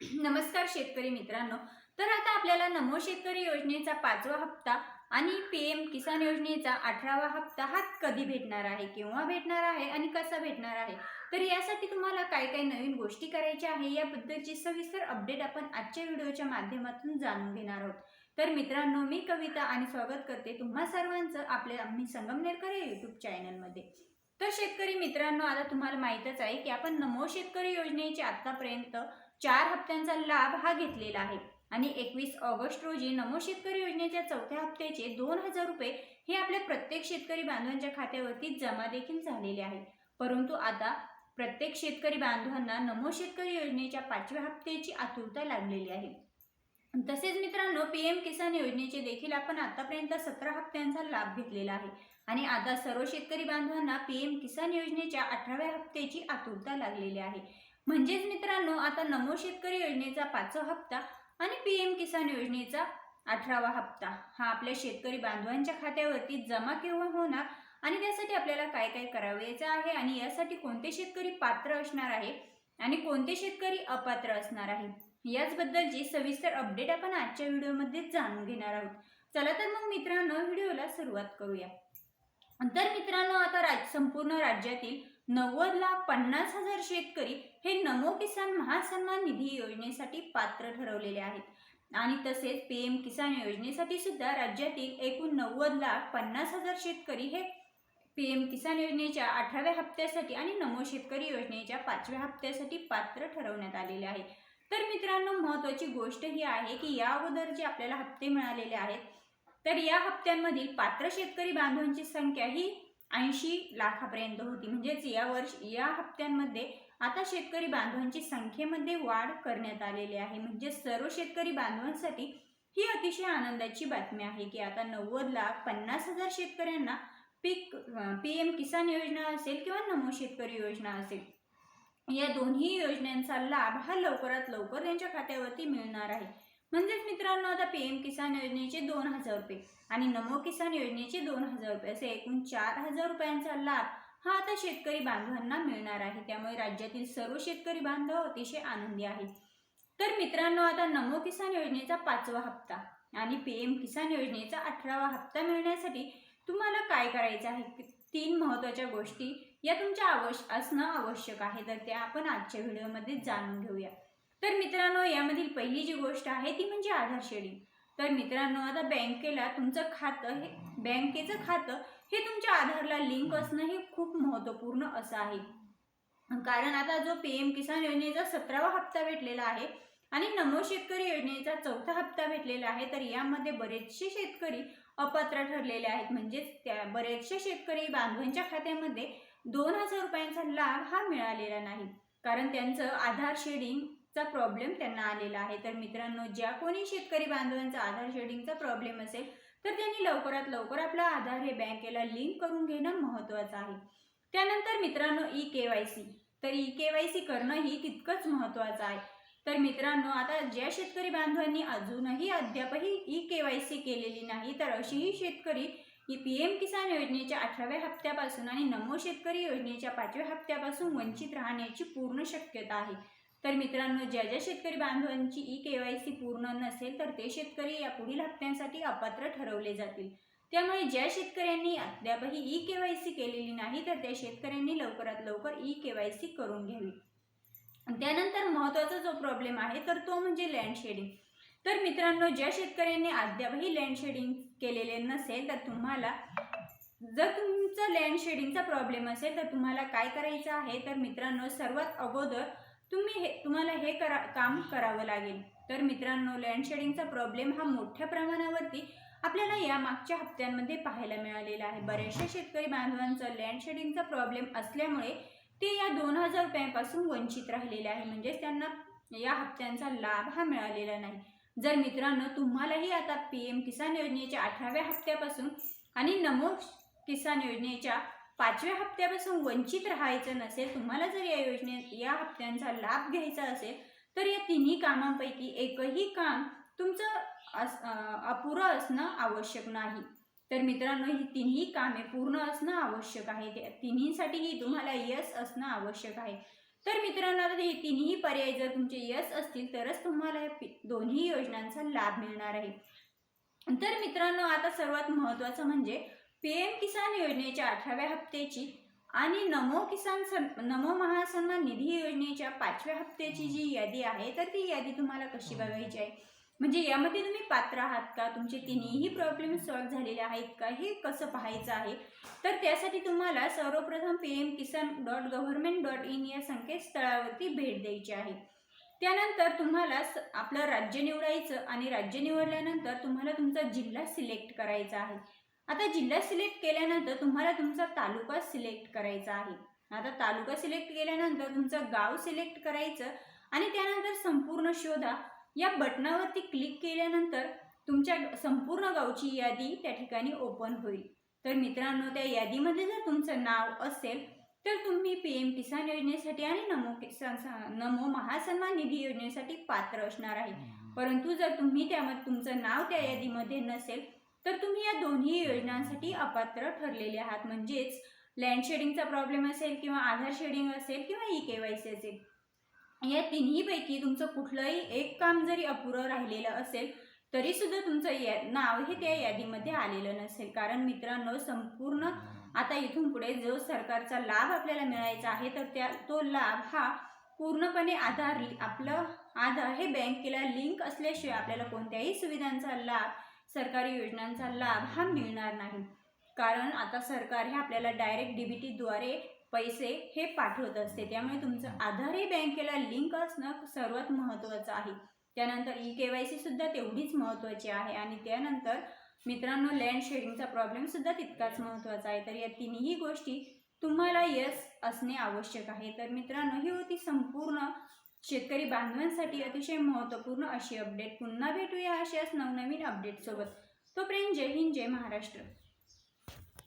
नमस्कार शेतकरी मित्रांनो. तर आता आपल्याला नमो शेतकरी योजनेचा पाचवा हप्ता आणि पी एम किसान योजनेचा अठरावा हप्ता हा कधी भेटणार आहे केव्हा भेटणार आहे आणि कसा भेटणार आहे? तर यासाठी तुम्हाला काय काय नवीन गोष्टी करायच्या आहे याबद्दलची सविस्तर अपडेट आपण आजच्या व्हिडिओच्या माध्यमातून जाणून घेणार आहोत. तर मित्रांनो मी कविता आणि स्वागत करते तुम्हा सर्वांचं आपल्या आम्ही संगमनेरकर या यूट्यूब चॅनलमध्ये तर शेतकरी मित्रांनो आता तुम्हाला माहीतच आहे की आपण नमो शेतकरी योजनेचे आत्तापर्यंत चार हप्त्यांचा लाभ हा घेतलेला आहे. आणि एकवीस ऑगस्ट रोजी नमो शेतकरी योजनेच्या चौथ्या हप्त्याचे दोन हजार रुपये हे आपल्या प्रत्येक शेतकरी बांधवांच्या खात्यावरती जमा देखील झालेले आहे. परंतु आता प्रत्येक शेतकरी बांधवांना नमो शेतकरी योजनेच्या पाचव्या हप्त्याची आतुरता लागलेली आहे. तसेच मित्रांनो पी एम किसान योजनेचे देखील आपण आतापर्यंत सतरा हप्त्यांचा लाभ घेतलेला आहे. आणि आता सर्व शेतकरी बांधवांना पी एम किसान योजनेच्या अठराव्या हप्त्याची आतुरता लागलेली आहे. म्हणजेच मित्रांनो आता नमो शेतकरी योजनेचा पाचवा हप्ता आणि पी एम किसान योजनेचा अठरावा हप्ता. हा आपल्या शेतकरी बांधवांच्या खात्यावरती जमा केव्हा होणार आणि त्यासाठी आपल्याला काय काय करावायचं आहे आणि यासाठी कोणते शेतकरी पात्र असणार आहे आणि कोणते शेतकरी अपात्र असणार आहे? याचबद्दलची सविस्तर अपडेट आपण आजच्या व्हिडिओमध्ये जाणून घेणार आहोत. चला तर मग मित्रांनो व्हिडिओला सुरुवात करूया. तर मित्रांनो आता राज संपूर्ण राज्यातील नव्वद लाख पन्नास हजार शेतकरी हे नमो किसान महासन्मान निधी योजनेसाठी पात्र ठरवलेले आहेत. आणि तसेच पी एम किसान योजनेसाठी सुद्धा राज्यातील एकूण नव्वद लाख पन्नास हजार शेतकरी हे पी एम किसान योजनेच्या अठराव्या हप्त्यासाठी आणि नमो शेतकरी योजनेच्या पाचव्या हप्त्यासाठी पात्र ठरवण्यात आलेले आहे. तर मित्रांनो महत्त्वाची गोष्ट ही आहे की या अगोदर जे आपल्याला हप्ते मिळालेले आहेत तर या हप्त्यांमधील पात्र शेतकरी बांधवांची संख्या ही ऐंशी लाखापर्यंत होती. म्हणजेच या वर्ष या हप्त्यांमध्ये आता शेतकरी बांधवांची संख्येमध्ये वाढ करण्यात आलेली आहे. म्हणजे सर्व शेतकरी बांधवांसाठी ही अतिशय आनंदाची बातमी आहे की आता नव्वद लाख पन्नास हजार शेतकऱ्यांना पीक पी एम किसान योजना असेल किंवा नमो शेतकरी योजना असेल या दोन्ही योजनांचा लाभ हा लवकरात लवकर त्यांच्या खात्यावरती मिळणार आहे. म्हणजेच मित्रांनो आता पी एम किसान योजनेचे दोन हजार रुपये आणि नमो किसान योजनेचे दोन हजार रुपये असे एकूण चार हजार रुपयांचा लाभ हा आता शेतकरी बांधवांना मिळणार आहे. त्यामुळे राज्यातील सर्व शेतकरी बांधव अतिशय आनंदी आहेत. तर मित्रांनो आता नमो किसान योजनेचा पाचवा हप्ता आणि पी एम किसान योजनेचा अठरावा हप्ता मिळण्यासाठी तुम्हाला काय करायचं आहे? तीन महत्त्वाच्या गोष्टी या तुमच्या आवश्य असणं आवश्यक आहे. तर त्या आपण आजच्या व्हिडिओमध्ये जाणून घेऊया. तर मित्रांनो यामधील पहिली जी गोष्ट आहे ती म्हणजे आधार शेडिंग तर मित्रांनो आता बँकेला तुमचं खातं हे बँकेचं खातं हे तुमच्या आधारला लिंक असणं हे खूप महत्त्वपूर्ण असं आहे. कारण आता जो पी एम किसान योजनेचा सतरावा हप्ता भेटलेला आहे आणि नमो शेतकरी योजनेचा चौथा हप्ता भेटलेला आहे तर यामध्ये बरेचसे शेतकरी अपात्र ठरलेले आहेत. म्हणजेच त्या बरेचसे शेतकरी बांधवांच्या खात्यामध्ये दोन हजार रुपयांचा लाभ हा मिळालेला नाही. कारण त्यांचं आधार शेडिंग चा प्रॉब्लेम त्यांना आलेला आहे. तर मित्रांनो ज्या कोणी शेतकरी बांधवांचा आधार शेडिंगचा प्रॉब्लेम असेल तर त्यांनी लवकरात लवकर आपला आधार हे बँकेला लिंक करून घेणं महत्त्वाचं आहे. त्यानंतर मित्रांनो ई के वाय सी तर ई के वाय सी करणंही तितकंच महत्त्वाचं आहे. तर मित्रांनो आता ज्या शेतकरी बांधवांनी अजूनही अद्यापही ई के वाय सी केलेली नाही तर अशीही शेतकरी ही पी एम किसान योजनेच्या अठराव्या हप्त्यापासून आणि नमो शेतकरी योजनेच्या पाचव्या हप्त्यापासून वंचित राहण्याची पूर्ण शक्यता आहे. तर मित्रांनो ज्या ज्या शेतकरी बांधवांची ई के वाय सी पूर्ण नसेल तर ते शेतकरी या पुढील हप्त्यांसाठी अपात्र ठरवले जातील. त्यामुळे ज्या शेतकऱ्यांनी अद्यापही ई के वाय सी केलेली नाही तर त्या शेतकऱ्यांनी लवकरात लवकर ई के वाय सी करून घ्यावी. त्यानंतर महत्त्वाचा जो प्रॉब्लेम आहे तर तो म्हणजे लँड शेडिंग तर मित्रांनो ज्या शेतकऱ्यांनी अद्यापही लँड शेडिंग केलेले नसेल तर तुम्हाला जर तुमचा लँड शेडिंगचा प्रॉब्लेम असेल तर तुम्हाला काय करायचं आहे? तर मित्रांनो सर्वात अगोदर तुम्ही हे तुम्हाला हे करा काम करावं लागेल. तर मित्रांनो लँडशेडिंगचा प्रॉब्लेम हा मोठ्या प्रमाणावरती आपल्याला या मागच्या हप्त्यांमध्ये पाहायला मिळालेला आहे. बऱ्याचशा शेतकरी बांधवांचा लँडशेडिंगचा प्रॉब्लेम असल्यामुळे ते या दोन हजार रुपयांपासून वंचित राहिलेले आहे. म्हणजेच त्यांना या हप्त्यांचा लाभ हा मिळालेला नाही. जर मित्रांनो तुम्हालाही आता पी एम किसान योजनेच्या अठराव्या हप्त्यापासून आणि नमो किसान योजनेच्या पाचव्या हप्त्यापासून वंचित राहायचं नसेल तुम्हाला जर या योजनेत या हप्त्यांचा लाभ घ्यायचा असेल तर या तिन्ही कामांपैकी एकही काम तुमचं अपुरं असणं आवश्यक नाही. तर मित्रांनो ही तिन्ही कामे पूर्ण असणं आवश्यक आहे. तिन्हीसाठीही तुम्हाला यश असणं आवश्यक आहे. तर मित्रांनो आता हे तिन्ही पर्याय जर तुमचे यस असतील तरच तुम्हाला या दोन्ही योजनांचा लाभ मिळणार आहे. तर मित्रांनो आता सर्वात महत्त्वाचं म्हणजे पी एम किसान योजनेच्या अठराव्या हप्त्याची आणि नमो किसान सन नमो महासन्मान निधी योजनेच्या पाचव्या हप्त्याची जी यादी आहे तर ती यादी तुम्हाला कशी बघायची आहे? म्हणजे यामध्ये तुम्ही पात्र आहात का? तुमचे तिन्ही प्रॉब्लेम सॉल्व्ह झालेले आहेत का? हे कसं पाहायचं आहे? तर त्यासाठी तुम्हाला सर्वप्रथम P M Kisan dot government dot in या संकेतस्थळावरती भेट द्यायची आहे. त्यानंतर तुम्हाला आपलं राज्य निवडायचं आणि राज्य निवडल्यानंतर तुम्हाला तुमचा जिल्हा सिलेक्ट करायचा आहे. आता जिल्हा सिलेक्ट केल्यानंतर तुम्हाला तुमचा तालुका सिलेक्ट करायचा आहे. आता तालुका सिलेक्ट केल्यानंतर तुमचं गाव सिलेक्ट करायचं आणि त्यानंतर संपूर्ण शोधा. या बटनावरती क्लिक केल्यानंतर तुमच्या संपूर्ण गावची यादी त्या ठिकाणी ओपन होईल. तर मित्रांनो त्या यादीमध्ये जर तुमचं नाव असेल तर तुम्ही पी एम किसान योजनेसाठी आणि नमो किसान नमो महासन्मान निधी योजनेसाठी पात्र असणार आहे. परंतु जर तुम्ही त्यामध्ये तुमचं नाव त्या यादीमध्ये नसेल तर तुम्ही या दोन्ही योजनांसाठी अपात्र ठरलेले आहात. म्हणजेच लँड शेडिंगचा प्रॉब्लेम असेल किंवा आधार शेडिंग असेल किंवा ई के वाय सी असेल या तिन्हीपैकी तुमचं कुठलंही एक काम जरी अपुरं राहिलेलं असेल तरी सुद्धा तुमचं या नाव हे त्या यादीमध्ये आलेलं नसेल. कारण मित्रांनो संपूर्ण आता इथून पुढे जो सरकारचा लाभ आपल्याला मिळायचा आहे तर त्या तो लाभ हा पूर्णपणे आधार आपलं आधार हे बँकेला लिंक असल्याशिवाय आपल्याला कोणत्याही सुविधांचा लाभ सरकारी योजनांचा लाभ हा मिळणार नाही. कारण आता सरकार हे आपल्याला डायरेक्ट डी बी टीद्वारे पैसे हे पाठवत असते. त्यामुळे तुमचं आधारही बँकेला लिंक असणं सर्वात महत्त्वाचं आहे. त्यानंतर ई के वाय सीसुद्धा तेवढीच महत्त्वाची आहे. आणि त्यानंतर मित्रांनो लँड शेडिंगचा प्रॉब्लेमसुद्धा तितकाच महत्त्वाचा आहे. तर या तिन्ही गोष्टी तुम्हाला यस असणे आवश्यक आहे. तर मित्रांनो ही होती संपूर्ण शेतकरी बांधवांसाठी अतिशय महत्त्वपूर्ण अशी अपडेट पुन्हा भेटूया अशाच नवनवीन अपडेटसोबत तोपर्यंत जय हिंद जय महाराष्ट्र.